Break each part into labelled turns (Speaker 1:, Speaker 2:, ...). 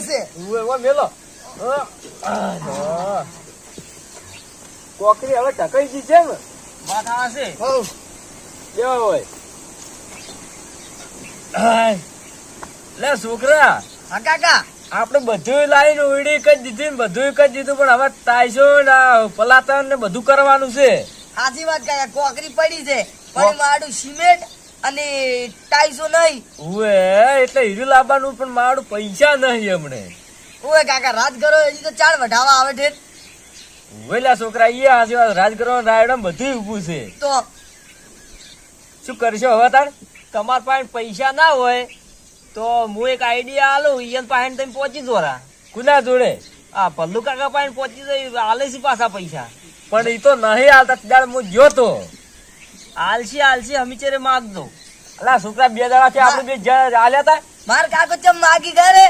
Speaker 1: છે.
Speaker 2: ઉવે મેલો. હ. કોકરી હવે ટકાઈ ગઈ છે ને
Speaker 3: આવે છે.
Speaker 1: હોવ.
Speaker 2: કેવા હોય? લે છોકરા.
Speaker 1: હા કાકા.
Speaker 2: આપણે બધું લાઈન ઉડી કરી દીધી ને બધું કરી દીધું પણ હવે તાઈસો પલાતન ને બધું કરવાનું છે.
Speaker 1: સાચી વાત કાકા. કોકરી પડી છે. પણ મારું સિમેન્ટ અને ટાઈસો નહીં.
Speaker 2: ઉવે એટલે હીરું લાવવાનું પણ મારું પૈસા નહીં હમણે
Speaker 1: ઓએ કાકા રાજ કરો એ તો ચાર વઢાવા આવે છે
Speaker 2: ઉવે લ્યા છોકરા ઈ આજે રાજ રાજગરો રાયડમ બધું ઊભું છે.
Speaker 1: તો
Speaker 2: શું કરશો હવે તાર
Speaker 3: તમારા પાસે પૈસા ના હોય તો હું એક આઈડિયા આલું ઈયન પાસે તમે પહોંચી જોરા
Speaker 2: કુના જોડે?
Speaker 3: આ પલ્લુ કાકા પાસે પહોંચી જઈ આલે છે પાછા પૈસા?
Speaker 2: પણ એ તો નહીં હાલતા ત્યારે હું ગયો તો
Speaker 3: આલસી આલસી હમીચેરે માગજો
Speaker 2: અલા છોકરા બે દાડાથી આપણે બે આલ્યા તા?
Speaker 1: માર કાકો ચમ માગી
Speaker 2: ઘરે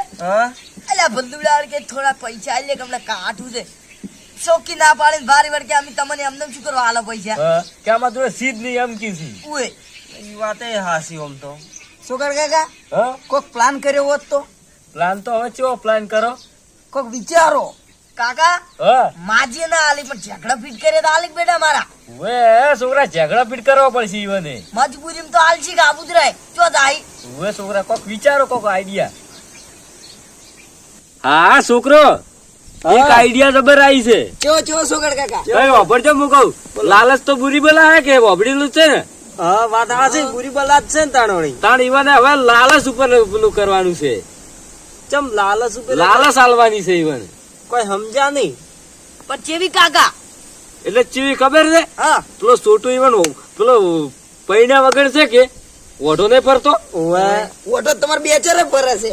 Speaker 1: અલ્યા ભંદુડા કે થોડા પૈસા આલે કે અમને કાઠું છે. ચોકી ના પાડીને ભારે વળ કે અમે તમને એમને શું કરવા આલો પૈસા?
Speaker 2: કે આમાં જોડે સીધ નહીં એમ કીધી
Speaker 1: ઓય
Speaker 3: એ વાત એ હાસી ઓમ તો.
Speaker 1: છોકરા કાકા? કોક પ્લાન કર્યો હોત તો?
Speaker 2: પ્લાન તો હવે ચેવો પ્લાન કરો?
Speaker 1: કોક વિચારો. કાકા માજી ના આલી પણ ઝઘડા ફીટ કરે તો આલી બેટા મારા.
Speaker 2: વે છોકરા ઝઘડા પીટ કરવો પડશે ઈવને.
Speaker 1: મજબૂરી તો આલશી કાબુ જ રહે ચો દાઈ.
Speaker 2: વે છોકરા કોક વિચારો કોક આઈડિયા હા છોકરો એક આઈડિયા જબર આવી છે.
Speaker 1: ચો ચો છોકરા કાકા.
Speaker 2: કઈ વાપરજો હું કહું. લાલચ તો બુરી બલા હે કે વાપરેલું છે ને?
Speaker 3: હા વાત હાસી પૂરી બલાદ છે ને તાણોણી
Speaker 2: તાણ ઈવાને હવે લાલચ ઉપર પેલું કરવાનું છે.
Speaker 3: ચમ લાલચ ઉપર
Speaker 2: લાલચ આલવાની છે ઈવન.
Speaker 3: કોઈ સમજ્યા નહીં.
Speaker 1: પણ ચેવી કાકા
Speaker 2: એટલે ચીવી ખબર છે?
Speaker 1: હા.
Speaker 2: પેલો છોટું ઈવન પેલો પૈણા વગર છે કે? ઓઢો નહીં ફરતો?
Speaker 1: ઓઢો તમારે બે ચારે ફરે છે.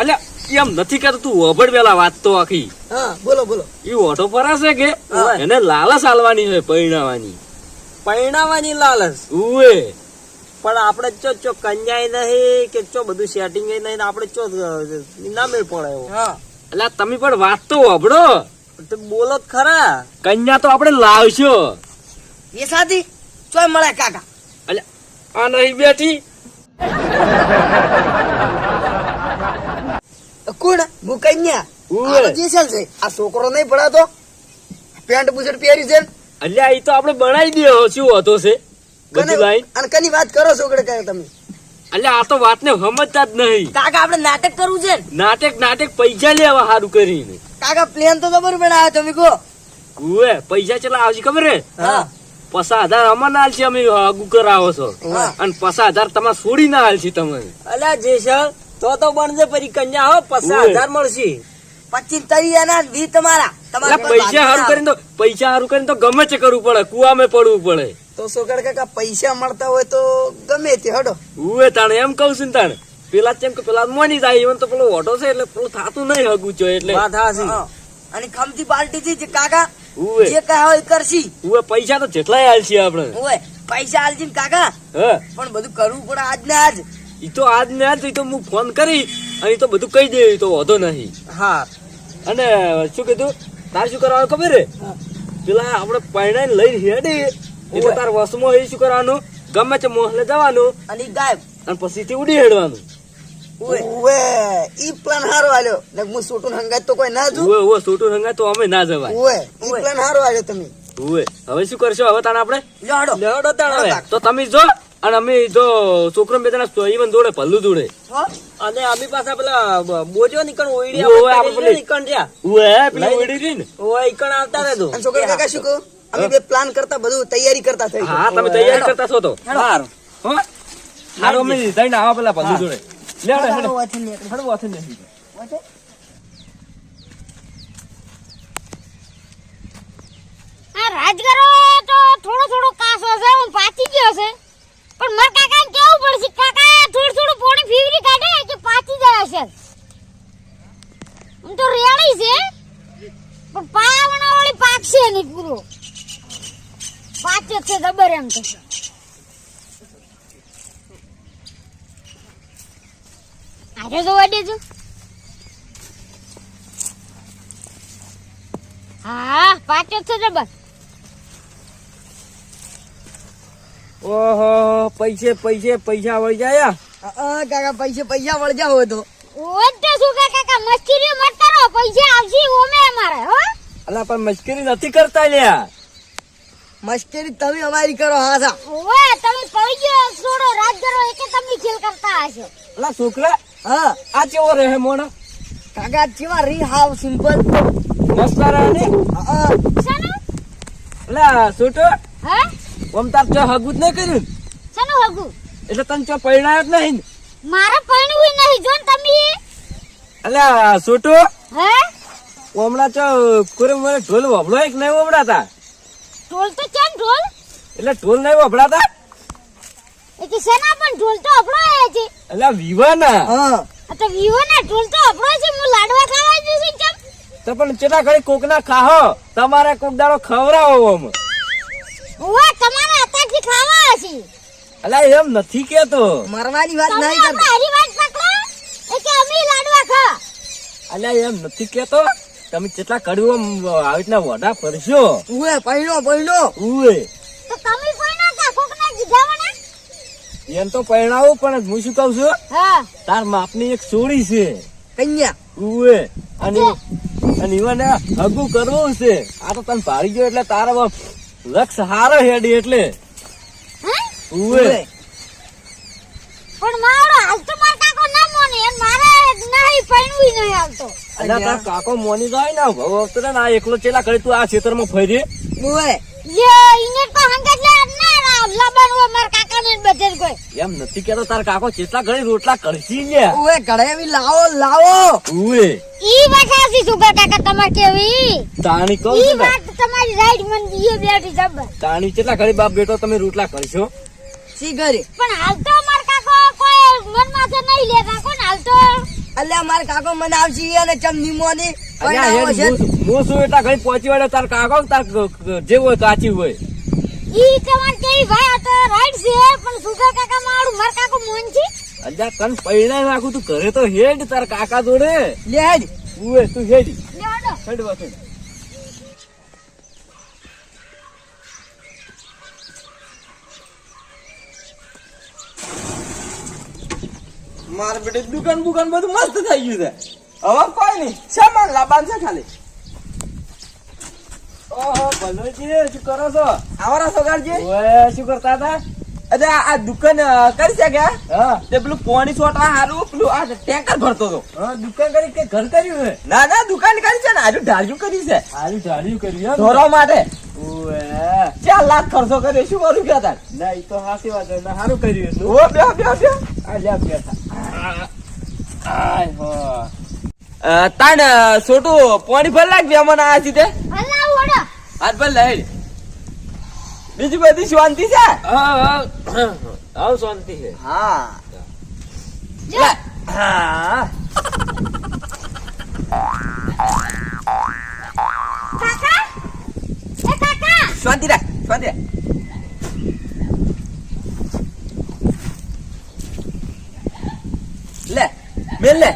Speaker 2: એટલે એમ નથી કરતો તું ઓભળ પેલા વાત તો આખી.
Speaker 1: હા બોલો બોલો.
Speaker 2: એ ઓઢો ફરાશે કે? એને લાલચ આલવાની છે પૈણાવાની.
Speaker 3: પૈણાવાની લાલચ?
Speaker 2: ઉવે.
Speaker 3: પણ આપણે ચો ચો કન્યાય નહીં કે ચો બધું સેટિંગ નહીં આપણે ચો ના મેળ પડે એવો.
Speaker 1: હા.
Speaker 2: એટલે તમે પણ વાત તો
Speaker 3: તો બોલો જ ખરા.
Speaker 2: કન્યા તો આપણે લાવશો.
Speaker 1: એ સાથી ચોય મળે કાકા.
Speaker 2: એટલે આ નહીં બેઠી.
Speaker 1: કોણ? હું કન્યા. હું જેસલ છે. આ છોકરો નહીં ભણાતો. પેન્ટ બુશર્ટ પહેરી છે
Speaker 2: અલ્યા એ તો આપણે બનાવી દે શું હતો છે? બધી લાઈન.
Speaker 1: અને કની વાત કરો છોકરે કાકા તમે?
Speaker 2: અલ્યા આ તો વાતને સમજતા જ નહીં.
Speaker 1: કાકા આપણે નાટક કરવું છે
Speaker 2: નાટક નાટક પૈસા લેવા સારું કરીને.
Speaker 1: કાકા પ્લેન તો ખબર બનાવ્યો તમે કહો.
Speaker 2: ઉવે પૈસા ચલા આવશે ખબર હે? પસા હજાર અમાર ના હાલશે અમે આગુ કરાવો છો. અને પસા હજાર તમારે છોડી ના હાલશે તમે.
Speaker 3: અલ્યા જેસલ તો તો બનશે પરી કન્યા હો
Speaker 2: પસા
Speaker 3: હજાર મળશે.
Speaker 1: પચીસ તરી એના વી તમારા તમારા
Speaker 2: પૈસા સારું કરીને તો પૈસા સારું કરીને તો ગમે છે કરવું પડે કુવામાં પડવું પડે.
Speaker 1: તો છોકરા કાકા પૈસા મળતા હોય તો ગમે તે હડો.
Speaker 2: ઉવે તાણે એમ કહું છું તાણે પેલા જેમ કે પેલા મોની જાય even તો પેલો ઓટો છે એટલે પેલું થાતું નહીં હગું એટલે.
Speaker 3: વાત હાસી
Speaker 1: અને ખમતી પાર્ટી થી જે કાકા
Speaker 2: ઉવે.
Speaker 1: જે કહે હોય કરશી.
Speaker 2: ઉવે પૈસા તો જેટલાય હાલશે આપણે.
Speaker 1: ઓય પૈસા આલજી ને કાકા.
Speaker 2: હા.
Speaker 1: પણ બધું કરવું પડે આજ ને આજ.
Speaker 2: ઈ તો આજ ને આજ તો હું ફોન કરી અને તો બધું કહી દે તો વધો નહીં.
Speaker 3: હા.
Speaker 2: અને શું કીધું? તાર શું કરવાનું ખબર રે પેલા આપણે પૈણા લઈને હેડી એટલે તાર વસમો એ શું કરવાનું? ગમે છે મોહલે જવાનું
Speaker 1: અને ગાયબ.
Speaker 2: અને પછી થી ઉડી હેડવાનું.
Speaker 1: ઓએ ઈ પ્લાન હારો આલ્યો. ને હું સોટું હંગાત તો કોઈ ના જો
Speaker 2: ઓએ ઉવે છોટું રંગા તો અમે ના જવાય.
Speaker 1: ઓએ ઈ પ્લાન હારો આલ્યો તમે.
Speaker 2: ઓએ હવે શું કરશો? હવે તાણ આપણે?
Speaker 1: લેડો
Speaker 3: લેડો તાણ હવે.
Speaker 2: તો તમે જો અને અમે જો છોકરો બે જણા સોઈવન જોડે ભલ્લું જોડે.
Speaker 3: અને અમી પાછા પેલા બોજો નીકળ ઓઈડી આપણે નીકળ જ્યાં.
Speaker 2: ઓએ પેલા.
Speaker 3: ઓઈડી
Speaker 2: રીન ઓએ ને
Speaker 3: ઈકણ આવતા રહેજો.
Speaker 1: છોકરા કાકા શું કહું? અમે બે પ્લાન કરતા બધું તૈયારી કરતા થઈ
Speaker 2: હા તમે તૈયારી કરતા છો તો?
Speaker 3: સારું
Speaker 2: હો? હારો અમે જઈને આવા પેલા ભલ્લું જોડે. લે આડે હેડો. હેડો, વાંચી લે.
Speaker 1: વાંચે?
Speaker 4: આ રાજગરો તો થોડો થોડો કાસો છે હું પાછી ગયો છે. પણ માર કાકા કેવું પડશે? કાકા થોડું થોડું પોણી ફીવરી કાઢે કે પાછી જાય છે. હું તો રેડી છે. પણ પાવણા વાળી પાકશે નહીં પૂરો. પાછો છે ગબર એમ તો આજે જોવા દેજો હા પાછો છે જબર
Speaker 2: ઓહો પૈસે પૈસે પૈસા વળી જાય
Speaker 1: કાકા પૈસે પૈસા વળી હોય તો.
Speaker 4: ઓતે શું કાકા મસ્કરી મત કરો. પૈસા આવશે ઓમે અમારે હો.
Speaker 2: અલા પણ મસ્કરી નથી કરતા લ્યા.
Speaker 1: મસ્કરી તમે અમારી કરો હા સા
Speaker 4: ઓય તમે પૈસા છોડો રાત ધરો એકે તમે ખેલ કરતા હશો.
Speaker 2: લા છોકરા
Speaker 1: હા
Speaker 2: આ કેવો રહે મોણા
Speaker 1: કાકા કેવા રી હાવ સિમ્પલ.
Speaker 2: મસ્ત રહે
Speaker 1: હા.
Speaker 4: સનો
Speaker 2: લા છોટો.
Speaker 4: હા?
Speaker 2: ઓમ તાર ચો હગું જ નહીં કર્યું?
Speaker 4: સનો હગુ?
Speaker 2: એટલે તને ચો પરિણામ જ નહીં
Speaker 4: મારા પૈણું નહીં જોન તમે.
Speaker 2: અલા છોટો.
Speaker 4: હે?
Speaker 2: હમણાં ચો કોરે મને ઢોલ વબળો એક નહીં વભડાતા
Speaker 4: ઢોલ તો કેમ ઢોલ?
Speaker 2: એટલે ઢોલ નહીં વભડાતા
Speaker 4: એ કે સેના પણ ઢોલ તો હે છે.
Speaker 2: અલા વિવાના?
Speaker 1: હા.
Speaker 4: આ તો વિવો ના ઢોલ તો આપણો છે હું લાડવા ખાવા જઉં છું કેમ?
Speaker 2: તો પણ ચેટા ઘડી કોકના ખાહો? તમારે કોક દાડો ખવડાવો આમ.
Speaker 4: ઓવા તમારે અત્યારથી ખાવા છે.
Speaker 2: અલા એમ નથી કેતો
Speaker 1: મરવાની વાત નહીં કરતા.
Speaker 4: હરી વાત પકડો એ કે અમે લાડવા ખા
Speaker 2: અલા એમ નથી કેતો તમે કેટલા કડવો આવી રીતના વડા ફરશો
Speaker 1: ઉએ પહેલો પહેલો
Speaker 2: ઉએ
Speaker 4: તો તમે પૈણા તા કોકના જીગાવાના?
Speaker 2: એમ તો પરણાવું પણ હું શું કઉ છું?
Speaker 4: હા.
Speaker 2: તાર માપની એક સોડી છે.
Speaker 1: કન્યા.
Speaker 2: ઉએ અને અને ઈવન હગું કરવું છે. આ તો તને ભારી ગયો એટલે તારા લક્ષ હારો હેડી એટલે.
Speaker 4: ઉવે.
Speaker 2: ઉએ
Speaker 1: ઉએ.
Speaker 4: પણ મારો હાલ તો માર કાકો ના મોને એમ મારે નહીં પૈણું નહીં આવતો.
Speaker 2: અલ્યા તાર કાકો મોની જાય ને ભવ અવતરે ને એકલો ચેલા કરે તું આ ખેતરમાં ફરી
Speaker 1: ઉએ
Speaker 4: લ્યો ઈને તો હંગત ના ના લબન માર કાકા ને બધે કોઈ.
Speaker 2: એમ નથી કેતો તાર કાકો ચેટલા ઘડી રોટલા કરશી
Speaker 1: ઉએ ઘડેવી લાવો લાવો.
Speaker 2: ઉએ
Speaker 4: ઈ સુગર કાકા તમાર કેવી?
Speaker 2: તાણી કહું
Speaker 4: ઈ વાત તમારી રાઈટ મન દીએ બેઠી જબર.
Speaker 2: તાણી ચેલા ઘડી બાપ બેટો તમે રોટલા કરશો?
Speaker 1: સી
Speaker 4: પણ હાલ તો મન માથે નહીં લે કાકો હાલ તો.
Speaker 1: અલ્યા માર કાકો મને આવશે અને ચમ નિમોની.
Speaker 2: હું- શું એટલા ઘડી પહોંચી વળે તાર કાકો તાર જેવો ક- જે હોય કાચી હોય.
Speaker 4: ઈ તમાર કઈ ભાઈ આ તો રાઈટ છે પણ સુગર કાકા મારું માર કાકો મોન છે
Speaker 2: અલ્યા તને પૈણા નાખું તું ઘરે તો હેડ તાર કાકા જોડે.
Speaker 1: લે હેડ.
Speaker 2: તું હેડ. હેડ વસેડ.
Speaker 3: મારે બેટે દુકાન બુકાન બધું મસ્ત થઈ ગયું છે. હવે કોઈ નહીં. સામાન લાબાન છે ખાલી?
Speaker 2: ઓહો ભલોજી શું કરો છો?
Speaker 3: આવરા સોગારજી
Speaker 2: ઓય શું કરતા હતા?
Speaker 3: અરે આ દુકાન કરી છે કે?
Speaker 2: હા.
Speaker 3: તે પેલું પોણી છોટા હારું પેલું આ ટેન્કર ભરતો હતો.
Speaker 2: હા દુકાન કરી કે ઘર કર્યું હે
Speaker 3: ના ના દુકાન કરી છે ને આજુ ઢાળ્યું કરી છે.
Speaker 2: હારું ઢાળ્યું કર્યું એમ?
Speaker 3: ઢોરો માટે.
Speaker 2: ઓએ
Speaker 3: ચાર લાખ ખર્ચો કર્યો શું કરું કે તાર?
Speaker 2: ના ઈ તો હાસી વાત છે. ના હારું કર્યું
Speaker 3: ઓ બે બે બે
Speaker 2: આ લ્યા બે
Speaker 3: તાન છોટું પોણી ભર લાગ બે આ સીધે? હાથ ભર લઈ બીજી બધી શાંતિ છે?
Speaker 2: હા હા આવ શાંતિ છે.
Speaker 3: હા.
Speaker 4: જો.
Speaker 3: હા.
Speaker 4: કાકા? એ કાકા?
Speaker 3: શાંતિ રાખ શાંતિ રાખ લે મેલ. લે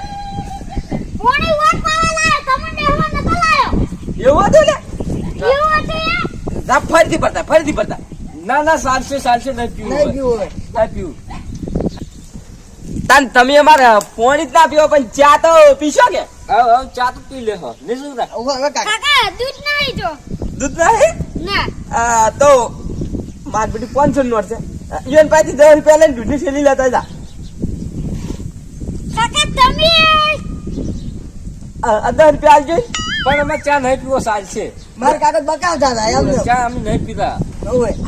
Speaker 4: કોણી વાત પાવા લાયો? તમને એવો ન લાયો.
Speaker 3: એવો તો લે.
Speaker 4: એવો તો
Speaker 3: જા ફરીથી પડતા ફરીથી પડતા
Speaker 2: ના ના સાલસે સાલસે ન પીવું
Speaker 1: નહીં પીવું
Speaker 2: ન પીવું.
Speaker 3: તાન તમે અમારે પોણી જ ના પીવો પણ ચા તો પીશો કે?
Speaker 2: હા હા ચા તો પી લે હો ને શું
Speaker 1: કાકા.
Speaker 4: કાકા દૂધ નહીં જો
Speaker 3: દૂધ નહીં
Speaker 4: ના.
Speaker 3: આ તો માર બેટી પાંચસો નોટ છે. યુએન પાસેથી દસ રૂપિયા લઈને દૂધની થેલી લેતા જા.
Speaker 4: કાકા તમે
Speaker 3: દસ રૂપિયા
Speaker 2: પણ અમે ચા નહીં પીવો સાલશે
Speaker 1: માર કાકા બકાવતા હતા એમ
Speaker 2: ચા અમે નહીં પીતા.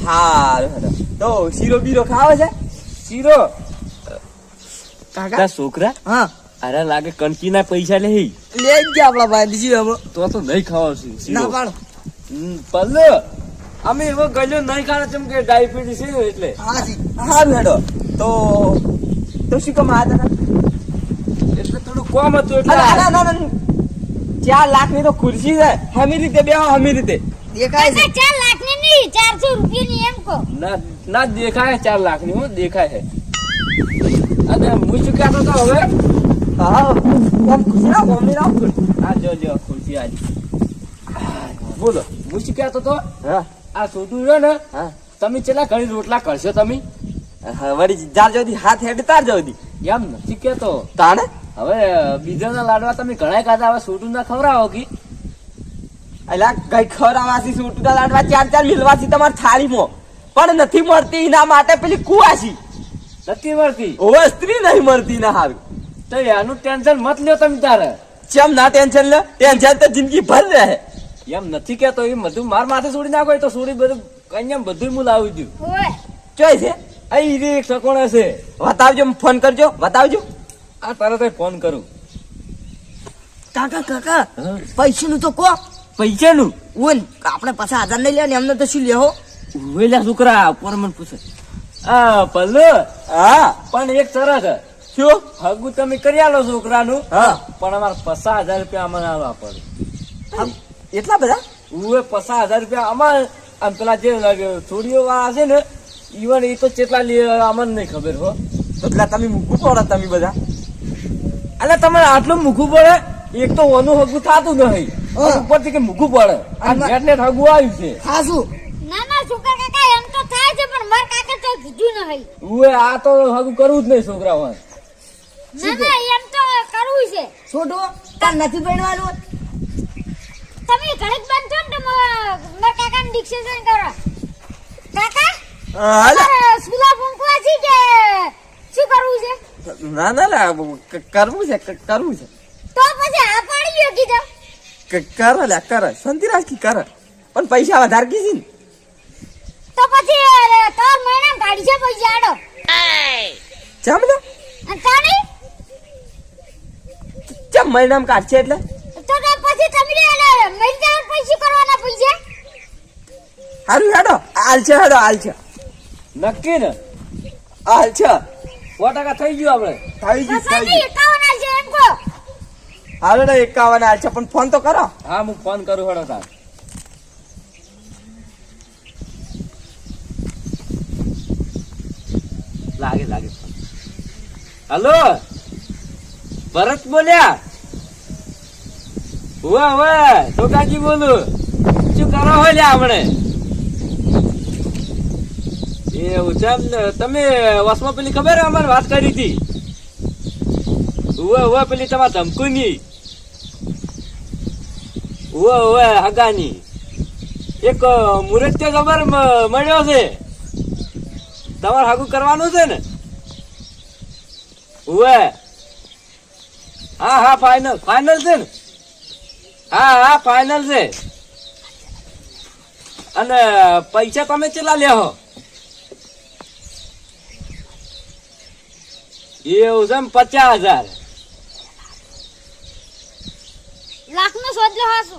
Speaker 3: હારું તો શીરો બીરો ખાવે છે?
Speaker 2: શીરો?
Speaker 1: કાકા?
Speaker 2: છોકરા?
Speaker 1: હા.
Speaker 2: અરે લાગે કણકી ના પૈસા લે હી.
Speaker 1: લે જ ગયા આપણા ભાઈ દીધી હવે
Speaker 2: તો તો નહીં ખાવા શી-
Speaker 1: ના પાડ.
Speaker 2: હમ, પલ્લો. અમે એવો ગલ્યો નહીં ખાવા તેમ કે ડાયાબિટીસ છે એટલે.
Speaker 1: હા જી.
Speaker 3: મેડો હેડો. તો તો શું કમ આ
Speaker 2: કોમ હતું એટલે
Speaker 3: ના ના ના ના. ચાર લાખની તો ખુરશી છે. હમી રીતે બે હમી રીતે.
Speaker 1: દેખાય છે.
Speaker 4: ચાર લાખની નહીં ચારસો રૂપિયા ની એમ કહો.
Speaker 2: ના ના દેખાય ચાર લાખની હું દેખાય છે. અને હું શું કહેતો હતો હવે.
Speaker 3: હા ઓમ ખુશી ના મમ્મી ના
Speaker 2: આ જો જો ખુરશી આજી બોલો હું શું કહેતો તો.
Speaker 3: હા.
Speaker 2: આ સોતું રહ્યો ને
Speaker 3: હા.
Speaker 2: તમે ચેલા ઘણી રોટલા કરશો તમે?
Speaker 3: વળી જાર જલ્દી હાથ હેડ તાર જલ્દી.
Speaker 2: એમ નથી કેતો.
Speaker 3: તાણે?
Speaker 2: હવે બીજાના લાડવા તમે ઘણા ખાધા હવે છોટું ના ખવડાવો કી?
Speaker 3: અલા કઈ ખરાવાસી સૂટુના લાડવા ચાર ચાર મિલવાસી તમારી થાળીમાં. પણ નથી મળતી એના માટે પેલી કુવાસી.
Speaker 2: નથી મળતી?
Speaker 3: ઓવે સ્ત્રી નહીં મળતી ના હારું.
Speaker 2: તો એનું ટેન્શન મત લ્યો તમે તારે.
Speaker 3: ચમ ના ટેન્શન લે? ટેન્શન તો જિંદગી ભર રહે.
Speaker 2: એમ નથી કેતો એ બધું માર માથે છોડી નાખો એ તો છોડી બધું કઈ બધું હું લાવી દઉં
Speaker 3: ચોય છે?
Speaker 2: અહીં રે એક સકોણે છે
Speaker 3: બતાવજો ફોન કરજો બતાવજો.
Speaker 2: આ તરત ફોન કરું.
Speaker 1: કાકા કાકા. પૈસાનું તો કો
Speaker 2: પૈસાનું?
Speaker 1: ઓન આપણે પાછા આધાર નહીં લે ને એમને તો શું લેવો
Speaker 2: વેલા છોકરા પર મને પૂછે? આ પલ્લુ.
Speaker 3: હા.
Speaker 2: પણ એક સરસ.
Speaker 3: શું?
Speaker 2: હગુ તમે કરી આલો છોકરાનું.
Speaker 3: હા.
Speaker 2: પણ અમારે પચાસ હજાર રૂપિયા અમને આવવા પડે.
Speaker 3: એટલા બધા?
Speaker 2: ઉવે પચાસ હજાર રૂપિયા અમારે. આમ પેલા જે છોડીઓ વાળા છે ને ઈવન એ તો કેટલા લે અમને નહીં ખબર હો.
Speaker 3: એટલા તમે મૂકવું પડે તમે બધા.
Speaker 2: એટલે તમારે આટલું મૂકવું પડે? એક તો ઓનું હગું થતું નહીં. ઉપરથી કે મૂકવું પડે. આ નેટ નેટ હગું આવ્યું છે.
Speaker 1: ખાસું
Speaker 4: ના ના છોકરા કાકા એમ તો થાય છે પણ માર કાકા તો કીધું નહીં.
Speaker 2: ઉવે આ તો હગું કરવું જ નહીં છોકરા હોય.
Speaker 4: ના ના એમ તો કરવું છે.
Speaker 1: છોટો તાર નથી ભણવાનું?
Speaker 4: તમે ઘડીક બંધ થો ને મારા કાકાને ડિક્શેશન કરો. કાકા?
Speaker 3: હા, હાલે.
Speaker 4: સુલા ફૂંકવા કે શું કરવું છે?
Speaker 3: ના ના લા, ક- કરવું છે કરવું છે.
Speaker 4: તો પછી આ પાડી ગયો કીધો.
Speaker 3: ક- કર લે કર. શાંતિ રાખી કર. પણ પૈસા વધારે કીધી ને?
Speaker 4: તો પછી ત્રણ મહિના કાઢી છે પૈસા આડો
Speaker 3: ચમ
Speaker 4: અને તાણી?
Speaker 3: ચમ મહિનામાં કાઢશે એટલે?
Speaker 4: તો તો પછી તમને મહિને પૈસા કરવાના પૈસા.
Speaker 3: હારું હેડો. હાલ છે હેડો હાલ છે.
Speaker 2: નક્કી ને?
Speaker 3: હાલ છે.
Speaker 2: સો ટકા થઈ ગયું આપણે.
Speaker 3: થઈ ગયું થઈ ગયું.
Speaker 4: એકાવન
Speaker 3: હાલો ને એકાવન હાલ છે પણ ફોન તો કરો.
Speaker 2: હા હું ફોન કરું હડો તાર લાગે લાગે. હલો? ભરત બોલ્યા? હુઆ હુઆ ટોકાજી બોલું. શું કરો હોય લ્યા હમણે? એવું છે એમ તમે વસમાં પેલી ખબર અમારે વાત કરી હતી? ઉવે ઉવે, પેલી તમારે ધમકુની. ઉવે ઉવે, હગાની. એક મુરત તો ખબર મળ્યો છે. તમારે હાગું કરવાનું છે ને? ઉવે. હા હા ફાઇનલ ફાઇનલ છે ને? હા હા ફાઇનલ છે. અને પૈસા તમે કેટલા લેહો એવું છે પચાસ હજાર.
Speaker 4: લાખ નો સોદલો હાસુ.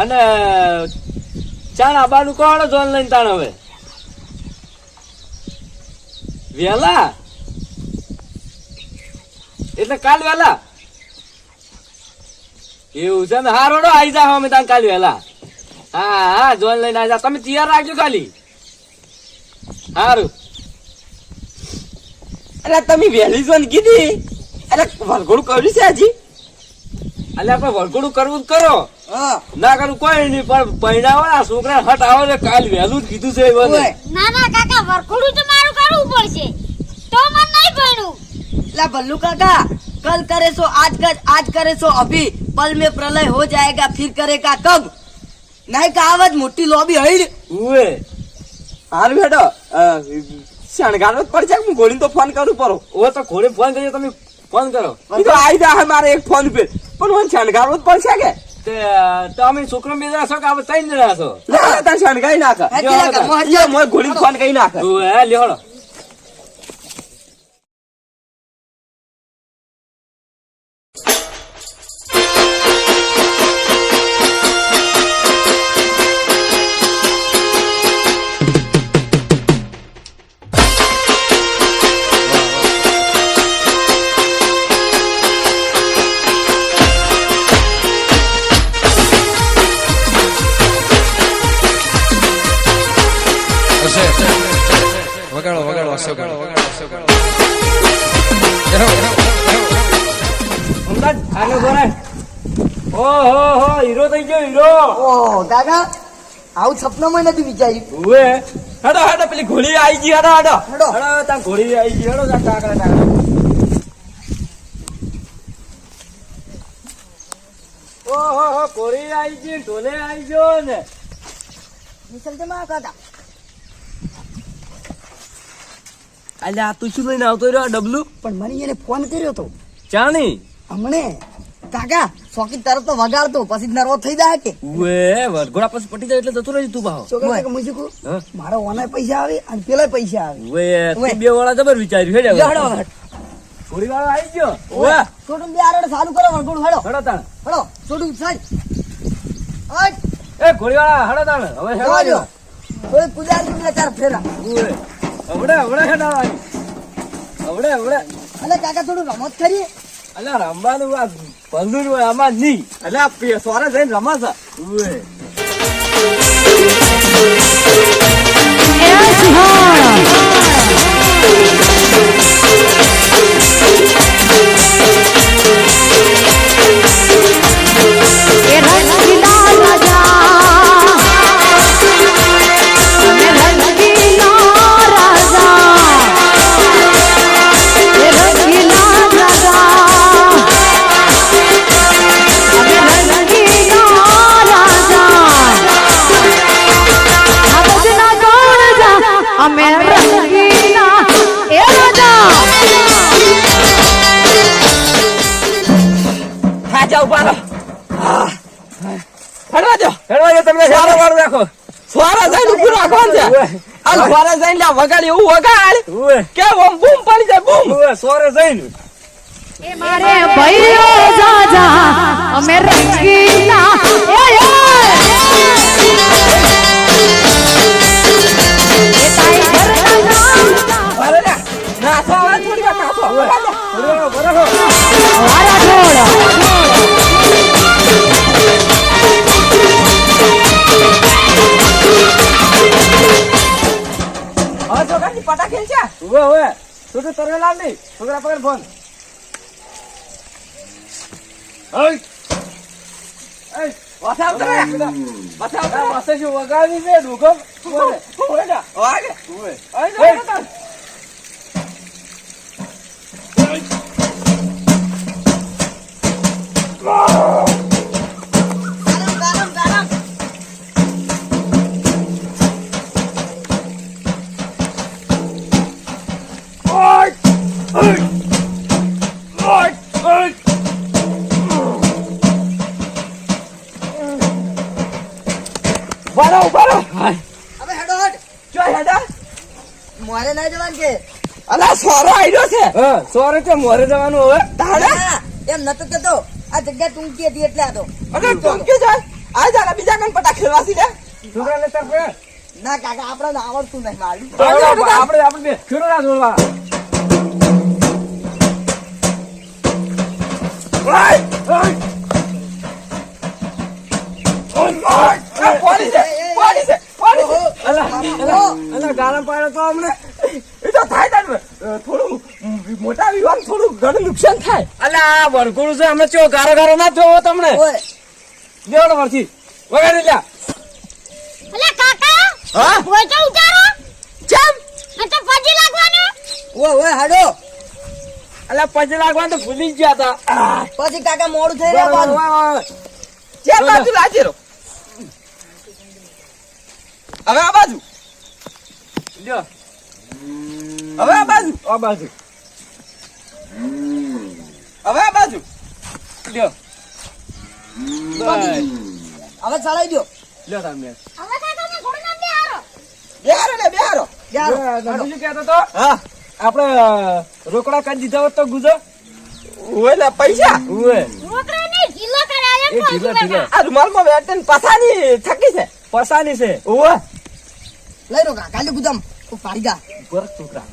Speaker 2: અને ચાણ આબાનું કોણ જોન લઈને તાણ હવે? વેલા? એટલે કાલ વેલા? એવું છે ને હારોડો આવી જા અમે તાન કાલ વેલા. હા હા જોન લઈને આવી જાઓ તમે તૈયાર રાખજો ખાલી. સારું
Speaker 3: એટલે તમે વહેલી જોન કીધી? અરે વળગોડું કર્યું છે હજી?
Speaker 2: એટલે આપણે વળગોડું કરવું કરો. ના કરું કોઈ નહીં પણ પરિણામ આ છોકરા હટ આવે ને કાલ વહેલું જ કીધું છે
Speaker 4: ના ના કાકા વળગોડું તો મારું કરવું પડશે. તો મને નહીં ભણ્યું
Speaker 1: એટલે ભલ્લુ કાકા કલ કરે સો આજ કર આજ કરે સો અભી પલ મે પ્રલય હો જાયેગા ફિર કરેગા કબ નહીં કાવત મોટી લોબી હઈ
Speaker 2: ઓએ
Speaker 3: હાર બેટો શણગારવો જ પડશે હું ગોળીને તો ફોન કરું પરો
Speaker 2: ઓ તો ઘોડે ફોન કર્યો તમે ફોન કરો.
Speaker 3: એ તો આવી જાય મારે એક ફોન પે પણ મને શણગારો જ પડશે કે?
Speaker 2: તમે તો અમે છોકરો બે જણા છો કે આપણે ત્રણ જણા છો?
Speaker 3: શણગાઈ નાખે. ગોળીને ફોન કરી નાખે.
Speaker 2: ઉવે થઈ ગયો હીરો.
Speaker 1: ઓહ દાદા આવું સપનામાં નથી વિચાર્યું.
Speaker 2: હવે
Speaker 3: હડો હડો પેલી ઘોડી આવી ગઈ હડો હડો.
Speaker 1: હડો.
Speaker 2: હડો ઘોડી આવી ગઈ હડો ત્યાં કાકડા કાકડા ઢોલે આવી ગયો ને. મિસલ તું શું લઈને આવતો રહ્યો ડબલુ?
Speaker 1: પણ મને એને ફોન કર્યો તો.
Speaker 2: જાણી.
Speaker 1: હમણે. કાકા સોકી તરત તો વગાડતો પછી નરવો થઈ જાય કે?
Speaker 2: ઉવે વરઘોડા પછી પટી જાય એટલે જતું રહી તું ભાવ.
Speaker 1: છોકરા કે મુજી
Speaker 2: કુ
Speaker 1: મારો ઓનાય પૈસા આવે અને પેલા પૈસા આવે.
Speaker 2: ઉવે. તું બે વાળા જબર વિચાર્યું હેડે.
Speaker 1: હેડો.
Speaker 2: થોડી વાર આવી ગયો.
Speaker 1: ઓવે. છોટું બે આરડ ચાલુ કરો વરઘોડું હેડો.
Speaker 2: હેડો તાણ.
Speaker 1: હેડો છોટું સાઈડ હટ.
Speaker 2: એ ઘોડીવાળા હેડો તાણ. હવે હેડો જો.
Speaker 1: ઓય પૂજા તું ચાર ફેરા.
Speaker 2: ઉવે. હવડે હવડે હેડો. આવી હવડે હવડે
Speaker 1: અને કાકા થોડું રમત કરીએ.
Speaker 2: અલ્યા રમવાનું આ ભલું હોય આમાં નહીં. અલ્યા પે- સોરે જઈને રમાશે. ઉવે.
Speaker 5: રાજા.
Speaker 3: ઊભા રહો દો
Speaker 2: તમને સારો વાળું રાખો.
Speaker 3: સ્વારા જઈને ઊભું રાખવાનું છે. આ સ્વારા જઈને લ્યા વગાડ એવું વગાડ. કે ઓમ બૂમ પડી જાય બૂમ.
Speaker 2: ઉવે સોરે જઈને.
Speaker 5: એ મારે ભાઈઓ જાજા અમે રંગીલા. એ એ.
Speaker 3: ને નાસો આવે થોડી વાર દે.
Speaker 2: બરાબર બરાબર
Speaker 5: વારા ઢોળ
Speaker 3: હવે છોકરાની પટા ખેલ છે
Speaker 2: છોકરા ઓય પાસે શું વગાડી છે ઉવે
Speaker 3: જા. વાગે.
Speaker 2: હા સોરે છે મોરે જવાનું હવે.
Speaker 3: તાણે?
Speaker 1: એમ નતો કેતો. આ જગ્યા ટૂંકી હતી એટલે આ તો.
Speaker 3: અરે ટૂંકી જાય આ જાને બીજા કણ પટા ખેલવાસી લે
Speaker 2: છોકરાને તાર પે
Speaker 1: ના કાકા આપણે આવડતું નહીં મારું
Speaker 2: આપણે આપણે બે. ખેડો ના જોડવા.
Speaker 3: આ પોલીસ છે, પોલીસ છે, પોલીસ
Speaker 2: અલા અલા અલા ગાળા પાડે તો અમને.
Speaker 3: એ તો થાય. થોડું મોટા વિવાદ થોડું ઘણું નુકસાન થાય.
Speaker 2: અલે આ વરઘોડું છે અમે ચો ગારો ગારો ના જોવો તમને?
Speaker 1: ઓય.
Speaker 2: વરથી. વગાડી લ્યા.
Speaker 4: અલે કાકા
Speaker 3: હા?
Speaker 4: હોય તો ઉતારો.
Speaker 3: ચમ?
Speaker 4: તો પછી લાગવાનું.
Speaker 1: ઓય ઓય હાડો.
Speaker 2: અલે પજી લાગવાનું તો ભૂલી જ ગયા હતા
Speaker 1: પછી કાકા મોડું થઈ
Speaker 2: વાહ, બાજુ.
Speaker 3: જે બાજુ લાજે રહો હવે આ બાજુ.
Speaker 2: લ્યો,
Speaker 3: હવે આ બાજુ.
Speaker 2: આ બાજુ.
Speaker 3: હવે આ બાજુ.
Speaker 2: લ્યો.
Speaker 1: હવે ચલાવી દો
Speaker 2: લ્યો તમે.
Speaker 3: બેહારો ને બેહારો
Speaker 2: શું કહેતો તો
Speaker 3: હા.
Speaker 2: આપણે રોકડા કરી દીધા હોત તો ગુજો?
Speaker 3: ઓલા પૈસા.
Speaker 2: ઉવે.
Speaker 4: છોકરા ને ઢીલો કરાય
Speaker 2: એ ઢીલો
Speaker 4: છું
Speaker 2: ઢીલો
Speaker 3: આ રૂમાલમાં વેટન પસાની થકી છે.
Speaker 2: પસાની છે.
Speaker 3: ઓવે
Speaker 1: લઈ રોકડા. કાકા લે ગુદામ. ઓ પાડી જા.
Speaker 2: છોકરા.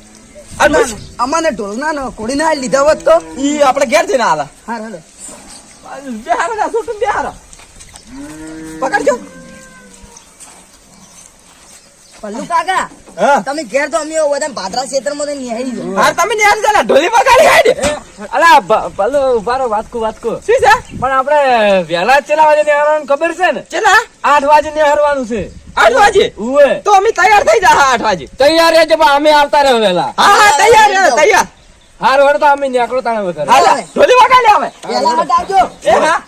Speaker 1: અમાને ઢોલના ને કોડીના લીધા હોત તો?
Speaker 3: ઈ આપણે ઘેર જઈને આલા
Speaker 1: હા હાલો.
Speaker 3: બેહારો ના છોટું બેહારો. પકડજો.
Speaker 1: પલ્લુ કાકા તમે ઘેર તો અમે બધા ભાદરા ક્ષેત્રમાં નિહાળી જો
Speaker 3: હા તમે ને જાલા ઢોલી પગાડી હાડ.
Speaker 2: અલા ભલો ઉભારો વાતકુ વાતકુ.
Speaker 3: શું છે?
Speaker 2: પણ આપણે વહેલા ચેલા વાગે નિહાળવાનું ખબર છે ને?
Speaker 3: ચલા?
Speaker 2: આઠ વાગે નિહાળવાનું છે.
Speaker 3: આઠ વાગે?
Speaker 2: ઉવે.
Speaker 3: તો અમે તૈયાર થઈ જા આઠ વાગે.
Speaker 2: તૈયાર રહેજે પણ અમે આવતા રહે વેલા.
Speaker 3: હા હા તૈયાર રહે, તૈયાર.
Speaker 2: હાર વડે તો અમે નીકળો તાણે વગર
Speaker 3: હાલો ઢોલી વગાડી આવે
Speaker 1: પેલા હટ
Speaker 3: એ હા.